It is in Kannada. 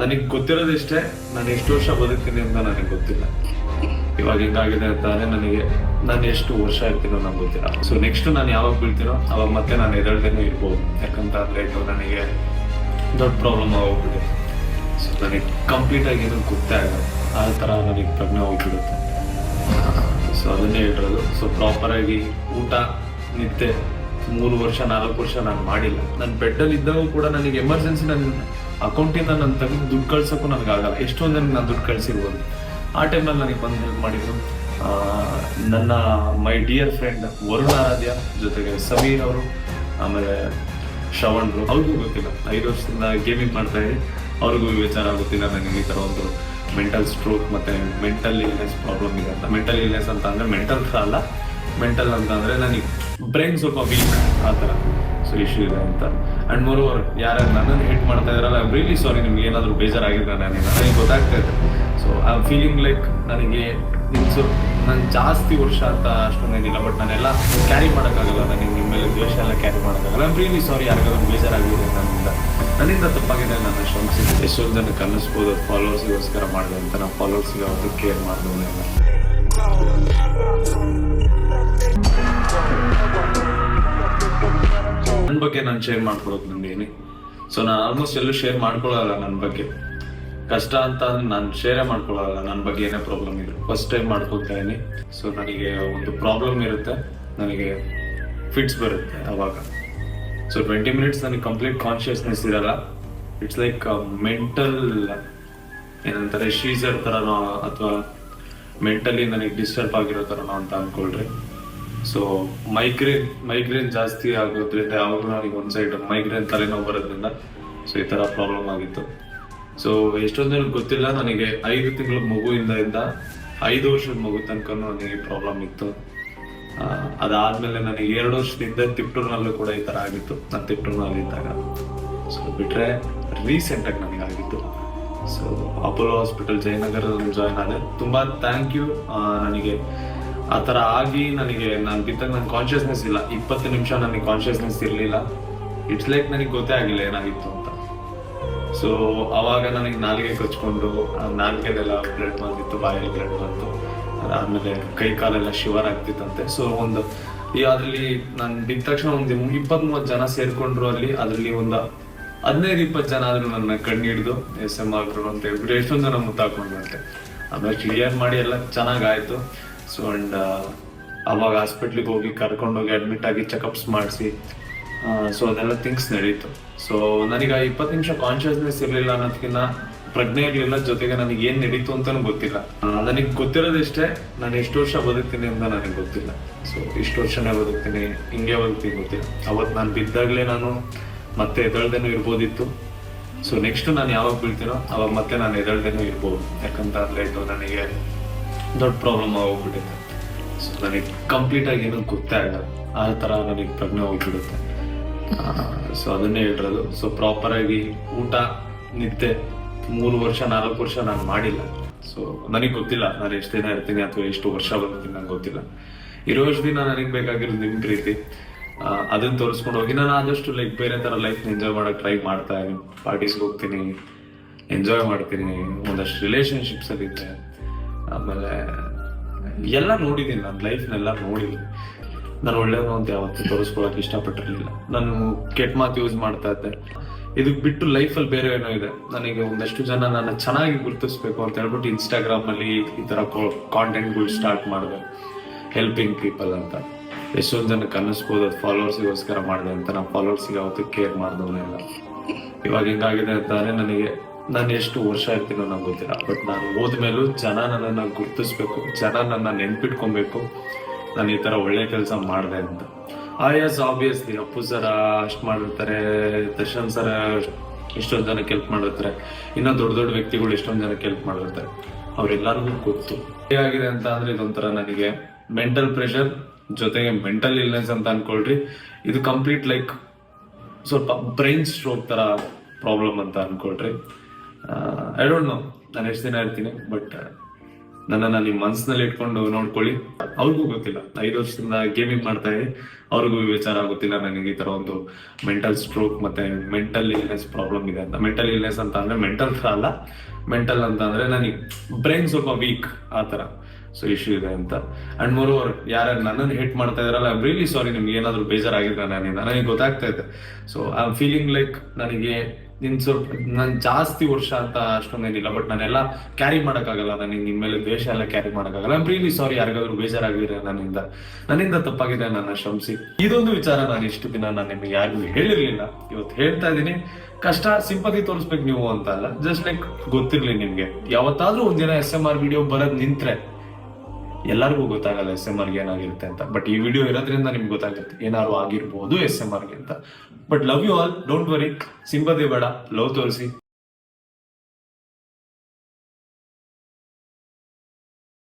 ನನಗೆ ಗೊತ್ತಿರೋದಿಷ್ಟೇ ನಾನು ಎಷ್ಟು ವರ್ಷ ಬದುಕ್ತೀನಿ ಅಂತ ನನಗೆ ಗೊತ್ತಿಲ್ಲ. ಇವಾಗ ಹಿಂಗಾಗಿದೆ ಅಂತಾನೆ ನನಗೆ ನಾನು ಎಷ್ಟು ವರ್ಷ ಇರ್ತೀನೋ ನಂಗೆ ಗೊತ್ತಿಲ್ಲ. ಸೊ ನೆಕ್ಸ್ಟ್ ನಾನು ಯಾವಾಗ ಬೀಳ್ತೀನೋ ಅವಾಗ ಮತ್ತೆ ನಾನು ಎದಳ್ದೇನೆ ಇರ್ಬೋದು. ಯಾಕಂತ ಅಂದ್ರೆ ಇದು ನನಗೆ ದೊಡ್ಡ ಪ್ರಾಬ್ಲಮ್ ಆಗೋಗ್ಬಿಟ್ಟಿದೆ. ಸೊ ನನಗೆ ಕಂಪ್ಲೀಟ್ ಆಗಿ ಏನೂ ಗೊತ್ತೇ ಆಗಲ್ಲ. ಆ ಥರ ನನಗೆ ಪ್ರಜ್ಞೆ ಹೋಗ್ಬಿಡುತ್ತೆ. ಸೊ ಅದನ್ನೇ ಹೇಳಿರೋದು. ಸೊ ಪ್ರಾಪರ್ ಆಗಿ ಊಟ, ನಿದ್ದೆ, ಮೂರು ವರ್ಷ, ನಾಲ್ಕು ವರ್ಷ ನಾನು ಮಾಡಿಲ್ಲ. ನನ್ನ ಬೆಡ್ಡಲ್ಲಿ ಇದ್ದಾಗ ಕೂಡ ನನಗೆ ಎಮರ್ಜೆನ್ಸಿ ನನ್ನ ಅಕೌಂಟಿಂದ ನಾನು ತೆಗೆದು ದುಡ್ಡು ಕಳ್ಸೋಕ್ಕೂ ನನಗಾಗಲ್ಲ. ಎಷ್ಟೊಂದು ಜನಕ್ಕೆ ನಾನು ದುಡ್ಡು ಕಳಿಸಿರ್ಬೋದು. ಆ ಟೈಮಲ್ಲಿ ನನಗೆ ಬಂದು ಹೆಲ್ಪ್ ಮಾಡಿದ್ರು. ಆ, ನನ್ನ my dear friend Varun Aradhya ಜೊತೆಗೆ ಸಮೀರ್ ಅವರು ಆಮೇಲೆ ಶ್ರವಣರು ಅವ್ರಿಗೂ ಗೊತ್ತಿಲ್ಲ. ಐದು ವರ್ಷದಿಂದ ಗೇಮಿಂಗ್ ಮಾಡ್ತಾ ಇದ್ದೀನಿ ಅವ್ರಿಗೂ ವಿಚಾರ ಗೊತ್ತಿಲ್ಲ ನನಗೆ ಈ ಥರ ಒಂದು ಮೆಂಟಲ್ ಸ್ಟ್ರೋಕ್ ಮತ್ತು ಮೆಂಟಲ್ ಇಲ್ನೆಸ್ ಪ್ರಾಬ್ಲಮ್ ಇದೆ ಅಂತ. ಮೆಂಟಲ್ ಇಲ್ನೆಸ್ ಅಂತ ಅಂದರೆ ಮೆಂಟಲ್ ಅಲ್ಲ. ಮೆಂಟಲ್ ಅಂತ ಅಂದರೆ ನನಗೆ ಬ್ರೈನ್ ಸ್ವಲ್ಪ ವೀಕ್ ಆ ಥರ. ಸೊ ಇಶ್ಯೂ ಇದೆ ಅಂತ. ಅಂಡ್ ಮೋರ್ ಓವರ್ ಯಾರು ನನ್ನನ್ನು ಹೆಟ್ ಮಾಡ್ತಾ ಇದಾರಲ್ಲ ರಿಯಲಿ ಸಾರಿ ನಿಮ್ಗೆ ಏನಾದರೂ ಬೇಜಾರಾಗಿದ್ರೆ ನನಗೆ ನನಗೆ ಗೊತ್ತಾಗ್ತಾ ಇದೆ. ಸೊ ಐ ಫೀಲಿಂಗ್ ಲೈಕ್ ನನಗೆ ನಿಮ್ಸು ನಾನು ಜಾಸ್ತಿ ವರ್ಷ ಅಂತ ಅಷ್ಟೊಂದೇನಿಲ್ಲ ಬಟ್ ನಾನೆಲ್ಲ ಕ್ಯಾರಿ ಮಾಡೋಕ್ಕಾಗಲ್ಲ. ನನಗೆ ನಿಮ್ಮ ಮೇಲೆ ದ್ವೇಷ ಎಲ್ಲ ಕ್ಯಾರಿ ಮಾಡೋಕ್ಕಾಗಲ್ಲ. ಐ ರಿಯಲಿ ಸಾರಿ ಯಾರಿಗಾದ್ರೂ ಬೇಜಾರಾಗಿದೆ ನನ್ನಿಂದ. ನನ್ನಿಂದ ತಪ್ಪಾಗಿದೆ ನಾನು ಶ್ರಮಿಸಿದ್ದೆ ಎಷ್ಟೊಂದು ಜನಕ್ಕೆ ಅನ್ನಿಸ್ಬೋದು ಫಾಲೋವರ್ಸಿಗೋಸ್ಕರ ಮಾಡಿದೆ ಅಂತ. ನಾವು ಫಾಲೋವರ್ಸ್ಗೆ ಅವ್ರದ್ದು ಕೇರ್ ಮಾಡಿದವನೇ ಬಗ್ಗೆ ನಾನು ಶೇರ್ ಮಾಡ್ಕೊಳಕ್ ನಂಗೇನಿ ಸೊ ನಾನು ಆಲ್ಮೋಸ್ಟ್ ಎಲ್ಲೂ ಶೇರ್ ಮಾಡ್ಕೊಳ್ಳಲ್ಲ ನನ್ನ ಬಗ್ಗೆ. ಕಷ್ಟ ಅಂತ ಅಂದ್ರೆ ನಾನು ಶೇರೇ ಮಾಡ್ಕೊಳ್ಳಲ್ಲ ನನ್ನ ಬಗ್ಗೆ ಏನೇ ಪ್ರಾಬ್ಲಮ್ ಇದೆ ಫಸ್ಟ್ ಟೈಮ್ ಮಾಡ್ಕೊಳ್ತಾ ಇದೀನಿ ಸೊ ನನಗೆ ಒಂದು ಪ್ರಾಬ್ಲಮ್ ಇರುತ್ತೆ. ನನಗೆ ಫಿಟ್ಸ್ ಬರುತ್ತೆ ಅವಾಗ. ಸೊ ಟ್ವೆಂಟಿ ಮಿನಿಟ್ಸ್ ನನಗೆ ಕಂಪ್ಲೀಟ್ ಕಾನ್ಶಿಯಸ್ನೆಸ್ ಇರಲ್ಲ. ಇಟ್ಸ್ ಲೈಕ್ ಮೆಂಟಲ್ ಏನಂತಾರೆ ಶೀಸರ್ ಥರನೋ ಅಥವಾ ಮೆಂಟಲಿ ನನಗೆ ಡಿಸ್ಟರ್ಬ್ ಆಗಿರೋ ಥರನೋ ಅಂತ ಅನ್ಕೊಳ್ರಿ. ಸೊ ಮೈಗ್ರೇನ್ ಮೈಗ್ರೇನ್ ಜಾಸ್ತಿ ಆಗೋದ್ರಿಂದ ಯಾವಾಗಲೂ ನನಗೆ ಒಂದು ಸೈಡ್ ಮೈಗ್ರೇನ್ ತಲೆನೋವು ಬರೋದ್ರಿಂದ ಸೊ ಈ ಥರ ಪ್ರಾಬ್ಲಮ್ ಆಗಿತ್ತು. ಸೊ ಎಷ್ಟೊಂದು ಜನಕ್ಕೆ ಗೊತ್ತಿಲ್ಲ, ನನಗೆ ಐದು ತಿಂಗಳ ಮಗುವಿಂದ ಇಂದ ಐದು ವರ್ಷದ ಮಗು ತನಕ ನನಗೆ ಪ್ರಾಬ್ಲಮ್ ಇತ್ತು. ಅದಾದಮೇಲೆ ನನಗೆ ಎರಡು ವರ್ಷದಿಂದ ತಿಪ್ಟೂರ್ನಲ್ಲೂ ಕೂಡ ಈ ಥರ ಆಗಿತ್ತು. ನಾನು ತಿಪ್ಟೂರ್ನಲ್ಲಿ ಇದ್ದಾಗ. ಸೊ ಬಿಟ್ರೆ ರೀಸೆಂಟ್ ಆಗಿ ನನಗೆ ಆಗಿತ್ತು. ಸೊ ಅಪೋಲೋ ಹಾಸ್ಪಿಟಲ್ ಜಯನಗರದಲ್ಲಿ ಜಾಯ್ನ್ ಆದೆ. ತುಂಬಾ ಥ್ಯಾಂಕ್ ಯು ನನಗೆ ಆ ಥರ ಆಗಿ ನನಗೆ ನಾನು ಬಿದ್ದಾಗ ನನ್ನ ಕಾನ್ಶಿಯಸ್ನೆಸ್ ಇಲ್ಲ. ಇಪ್ಪತ್ತು ನಿಮಿಷ ನನಗೆ ಕಾನ್ಷಿಯಸ್ನೆಸ್ ಇರಲಿಲ್ಲ. ಇಟ್ಸ್ ಲೈಕ್ ನನಗೆ ಗೊತ್ತೇ ಆಗಿಲ್ಲ ಏನಾಗಿತ್ತು ಅಂತ. ಸೊ ಅವಾಗ ನನಗೆ ನಾಲಿಗೆ ಕಚ್ಕೊಂಡು ನಾಲ್ಕೆಲ್ಲ ಬ್ಲಡ್ ಬಂದಿತ್ತು, ಬಾಯಲ್ಲಿ ಬ್ಲಡ್ ಬಂತು. ಅದಾದ್ಮೇಲೆ ಕೈ ಕಾಲೆಲ್ಲ ಶಿವರ್ ಆಗ್ತಿತ್ತಂತೆ. ಸೊ ಒಂದು, ಈ ಅದರಲ್ಲಿ ನಾನು ಬಿದ್ದ ತಕ್ಷಣ ಒಂದು ಇಪ್ಪತ್ತ್ ಮೂವತ್ತು ಜನ ಸೇರ್ಕೊಂಡ್ರು ಅಲ್ಲಿ. ಅದರಲ್ಲಿ ಒಂದು ಹದಿನೈದು, ಇಪ್ಪತ್ತು ಜನ ಆದ್ರೂ ನನ್ನ ಕಣ್ಣು ಹಿಡಿದು ಎಸ್ ಎಂ ಆಗ್ರು ಅಂತ ಹೇಳ್ಬಿಟ್ಟು ಎಷ್ಟೊಂದು ಜನ ಮುತ್ತಾಕೊಂಡ್ರಂತೆ ಆಮೇಲೆ ಕ್ಲಿಯರ್ ಮಾಡಿ ಎಲ್ಲ ಚೆನ್ನಾಗಾಯ್ತು. ಸೊ ಅಂಡ್ ಅವಾಗ ಹಾಸ್ಪಿಟ್ಲಿಗೆ ಹೋಗಿ ಕರ್ಕೊಂಡೋಗಿ ಅಡ್ಮಿಟ್ ಆಗಿ ಚೆಕಪ್ಸ್ ಮಾಡಿಸಿ ಸೊ ಅದೆಲ್ಲ ಥಿಂಗ್ಸ್ ನಡೀತು. ಸೊ ನನಗೆ ಆ ಇಪ್ಪತ್ತು ನಿಮಿಷ ಕಾನ್ಶಿಯಸ್ನೆಸ್ ಇರಲಿಲ್ಲ ಅನ್ನೋದಕ್ಕಿಂತ ಪ್ರಜ್ಞೆ ಇರಲಿಲ್ಲ, ಜೊತೆಗೆ ನನಗೆ ಏನು ನಡೀತು ಅಂತಲೂ ಗೊತ್ತಿಲ್ಲ. ನನಗೆ ಗೊತ್ತಿರೋದಿಷ್ಟೇ ನಾನು ಎಷ್ಟು ವರ್ಷ ಬದುಕ್ತೀನಿ ಅಂತ ನನಗೆ ಗೊತ್ತಿಲ್ಲ. ಸೊ ಇಷ್ಟು ವರ್ಷನೇ ಬದುಕ್ತೀನಿ, ಹಿಂಗೆ ಬದುಕ್ತೀನಿ ಗೊತ್ತಿಲ್ಲ. ಅವತ್ತು ನಾನು ಬಿದ್ದಾಗಲೇ ನಾನು ಮತ್ತೆ ಎದಳ್ದೇನೂ ಇರ್ಬೋದಿತ್ತು. ಸೊ ನೆಕ್ಸ್ಟ್ ನಾನು ಯಾವಾಗ ಬೀಳ್ತೀನೋ, ಅವಾಗ ಮತ್ತೆ ನಾನು ಎದಳ್ದೇನೂ ಇರ್ಬೋದು. ಯಾಕಂತ ಅಂದ್ರೆ ನನಗೆ. ದೊಡ್ಡ ಪ್ರಾಬ್ಲಮ್ ಆಗೋಗ್ಬಿಟ್ಟಿದೆ. ಸೊ ನನಗೆ ಕಂಪ್ಲೀಟ್ ಆಗಿ ಏನೂ ಗೊತ್ತೇ ಆಗಲ್ಲ ಆ ಥರ ನನಗೆ ಪ್ರಜ್ಞೆ ಹೋಗ್ಬಿಡುತ್ತೆ. ಸೊ ಅದನ್ನೇ ಹೇಳಿರೋದು. ಸೊ ಪ್ರಾಪರಾಗಿ ಊಟ, ನಿದ್ದೆ ಮೂರು ವರ್ಷ, ನಾಲ್ಕು ವರ್ಷ ನಾನು ಮಾಡಿಲ್ಲ. ಸೊ ನನಗೆ ಗೊತ್ತಿಲ್ಲ. ನಾನು ಎಷ್ಟು ದಿನ ಇರ್ತೀನಿ ಅಥವಾ ಎಷ್ಟು ವರ್ಷ ಬರ್ತೀನಿ ನಂಗೆ ಗೊತ್ತಿಲ್ಲ. ಇರೋಷ್ಟು ದಿನ ನನಗೆ ಬೇಕಾಗಿರೋದು ನಿಮ್ಮ ಪ್ರೀತಿ. ಅದನ್ನ ತೋರಿಸ್ಕೊಂಡು ಹೋಗಿ. ನಾನು ಆದಷ್ಟು ಲೈಕ್ ಬೇರೆ ಥರ ಲೈಫ್ ಎಂಜಾಯ್ ಮಾಡೋಕೆ ಟ್ರೈ ಮಾಡ್ತಾ ಪಾರ್ಟೀಸ್ಗೆ ಹೋಗ್ತೀನಿ ಎಂಜಾಯ್ ಮಾಡ್ತೀನಿ. ಒಂದಷ್ಟು ರಿಲೇಶನ್ಶಿಪ್ಸ್ ಅಲ್ಲಿ ಇದ್ದೆ. ಆಮೇಲೆ ಎಲ್ಲ ನೋಡಿದ್ದೀನಿ, ನನ್ನ ಲೈಫ್ನೆಲ್ಲ ನೋಡಿದ್ದೀನಿ. ನಾನು ಒಳ್ಳೆಯವನು ಅಂತ ಯಾವತ್ತೂ ತೋರಿಸ್ಕೊಳಕ್ ಇಷ್ಟಪಟ್ಟಿರಲಿಲ್ಲ. ನಾನು ಕೆಟ್ಟ ಮಾತು ಯೂಸ್ ಮಾಡ್ತಾ ಇದ್ದೆ. ಇದಕ್ಕೆ ಬಿಟ್ಟು ಲೈಫಲ್ಲಿ ಬೇರೆ ಏನೋ ಇದೆ. ನನಗೆ ಒಂದಷ್ಟು ಜನ ನನ್ನ ಚೆನ್ನಾಗಿ ಗುರುತಿಸ್ಬೇಕು ಅಂತ ಹೇಳ್ಬಿಟ್ಟು ಇನ್ಸ್ಟಾಗ್ರಾಮಲ್ಲಿ ಈ ತರ ಕಾಂಟೆಂಟ್ಗಳು ಸ್ಟಾರ್ಟ್ ಮಾಡಿದೆ. ಹೆಲ್ಪಿಂಗ್ ಪೀಪಲ್ ಅಂತ. ಎಷ್ಟೊಂದು ಜನಕ್ಕೆ ಅನ್ನಿಸ್ಬೋದು ಅದು ಫಾಲೋವರ್ಸಿಗೋಸ್ಕರ ಮಾಡಿದೆ ಅಂತ. ನಾನು ಫಾಲೋವರ್ಸಿಗೆ ಯಾವತ್ತೂ ಕೇರ್ ಮಾಡಿದವನೇ ಇಲ್ಲ. ಇವಾಗ ಹೆಂಗಾಗಿದೆ ಅಂತಾನೆ ನನಗೆ ನಾನು ಎಷ್ಟು ವರ್ಷ ಆಗ್ತೀನೋ ನಂಗೆ ಗೊತ್ತಿಲ್ಲ. ಬಟ್ ನಾನು ಹೋದ್ಮೇಲೂ ಜನ ನನ್ನನ್ನು ಗುರುತಿಸ್ಬೇಕು, ಜನ ನನ್ನ ನೆನ್ಪಿಟ್ಕೊಬೇಕು. ನಾನು ಈ ಥರ ಒಳ್ಳೆ ಕೆಲಸ ಮಾಡಿದೆ ಅಂತ. ಆ ಎಸ್ ಆಬ್ವಿಯಸ್ಲಿ ಅಪ್ಪು ಸರ ಅಷ್ಟು ಮಾಡಿರ್ತಾರೆ. ದರ್ಶನ್ ಸರ ಎಷ್ಟೊಂದು ಜನಕ್ಕೆ ಹೆಲ್ಪ್ ಮಾಡಿರ್ತಾರೆ. ಇನ್ನೂ ದೊಡ್ಡ ದೊಡ್ಡ ವ್ಯಕ್ತಿಗಳು ಎಷ್ಟೊಂದು ಜನಕ್ಕೆ ಹೆಲ್ಪ್ ಮಾಡಿರ್ತಾರೆ. ಅವರೆಲ್ಲರಿಗೂ ಗೊತ್ತು. ಹೇಗಾಗಿದೆ ಅಂತ ಅಂದರೆ ಇದೊಂಥರ ನನಗೆ ಮೆಂಟಲ್ ಪ್ರೆಷರ್ ಜೊತೆಗೆ ಮೆಂಟಲ್ ಇಲ್ನೆಸ್ ಅಂತ ಅನ್ಕೊಳ್ರಿ. ಇದು ಕಂಪ್ಲೀಟ್ ಲೈಕ್ ಸ್ವಲ್ಪ ಬ್ರೈನ್ ಸ್ಟ್ರೋಕ್ ಥರ ಪ್ರಾಬ್ಲಮ್ ಅಂತ ಅನ್ಕೊಳ್ರಿ. ಐ ಡೋಂಟ್ ನೋ ನಾನು ಎಷ್ಟು ದಿನ ಇರ್ತೀನಿ ಬಟ್ ನನ್ನನ್ನ ನಿಮ್ಮ ಮನಸ್ಸಿನಲ್ಲಿ ಇಟ್ಕೊಂಡು ನೋಡ್ಕೊಳ್ಳಿ. ಅವ್ರಿಗೂ ಗೊತ್ತಿಲ್ಲ. ಐದು ವರ್ಷದಿಂದ ಗೇಮಿಂಗ್ ಮಾಡ್ತಾ ಇದ್ದೀನಿ. ಅವ್ರಿಗೂ ವಿಚಾರ ಗೊತ್ತಿಲ್ಲ ನನಗೆ ಈ ಥರ ಒಂದು ಮೆಂಟಲ್ ಸ್ಟ್ರೋಕ್ ಮತ್ತೆ ಮೆಂಟಲ್ ಇಲ್ನೆಸ್ ಪ್ರಾಬ್ಲಮ್ ಇದೆ ಅಂತ. ಮೆಂಟಲ್ ಇಲ್ನೆಸ್ ಅಂತ ಅಂದ್ರೆ ಮೆಂಟಲ್ ಅಲ್ಲ. ಮೆಂಟಲ್ ಅಂತ ಅಂದ್ರೆ ನನಗೆ ಬ್ರೈನ್ ಸ್ವಲ್ಪ ವೀಕ್ ಆ ತರ. ಸೊ ಇಶ್ಯೂ ಇದೆ ಅಂತ. ಅಂಡ್ ಮೋರ್ ಓವರ್ ಯಾರು ನನ್ನನ್ನು ಹೇಟ್ ಮಾಡ್ತಾ ಇದಾರಲ್ಲ ರಿಯಲಿ ಸಾರಿ ನಿಮ್ಗೆ ಏನಾದರೂ ಬೇಜಾರಾಗಿದ್ರೆ ನನ್ನಿಂದ ನನಗೆ ಗೊತ್ತಾಗ್ತಾ ಇದೆ. So I am feeling like ನನಗೆ ನಿನ್ ಸ್ವಲ್ಪ ನನ್ ಜಾಸ್ತಿ ವರ್ಷ ಅಂತ ಅಷ್ಟೊಂದೇನಿಲ್ಲ ಬಟ್ ನಾನೆಲ್ಲ ಕ್ಯಾರಿ ಮಾಡಕ್ಕಾಗಲ್ಲ ನನಗೆ ನಿನ್ ಮೇಲೆ ದ್ವೇಷ ಎಲ್ಲ ಕ್ಯಾರಿ ಮಾಡಕ್ಕಾಗಲ್ಲ. ಐ ರಿಯಲಿ ಸಾರಿ ಯಾರಿಗಾದ್ರೂ ಬೇಜಾರಾಗಿದ್ರೆ ನನ್ನಿಂದ. ನನ್ನಿಂದ ತಪ್ಪಾಗಿದೆ, ನನ್ನ ಶ್ರಮಿಸಿ ಇದೊಂದು ವಿಚಾರ ನಾನು ಇಷ್ಟು ದಿನ ನಾನು ನಿಮಗೆ ಯಾರಿಗೂ ಹೇಳಿರ್ಲಿಲ್ಲ. ಇವತ್ತು ಹೇಳ್ತಾ ಇದ್ದೀನಿ. ಕಷ್ಟ, ಸಿಂಪತಿ ತೋರಿಸ್ಬೇಕು ನೀವು ಅಂತ ಅಲ್ಲ. ಜಸ್ಟ್ ಲೈಕ್ ಗೊತ್ತಿರ್ಲಿ ನಿಮ್ಗೆ. ಯಾವತ್ತಾದ್ರೂ ಒಂದಿನ ಎಸ್ ಎಂ ಆರ್ ವಿಡಿಯೋ ಬರೋದ್ ನಿಂತ್ರೆ ಎಲ್ಲರಿಗೂ ಗೊತ್ತಾಗಲ್ಲ ಎಸ್ ಎಂ ಆರ್ಗೆ ಏನಾಗಿರುತ್ತೆ ಅಂತ. ಬಟ್ ಈ ವಿಡಿಯೋ ಇರೋದ್ರಿಂದ ನಿಮ್ಗೆ ಗೊತ್ತಾಗುತ್ತೆ ಏನಾದ್ರು ಆಗಿರ್ಬೋದು ಎಸ್ ಎಂ ಆರ್ಗೆ ಅಂತ. But love you all don't worry sympathy ಬೇಡ ಲವ್ ತೋರಿಸಿ.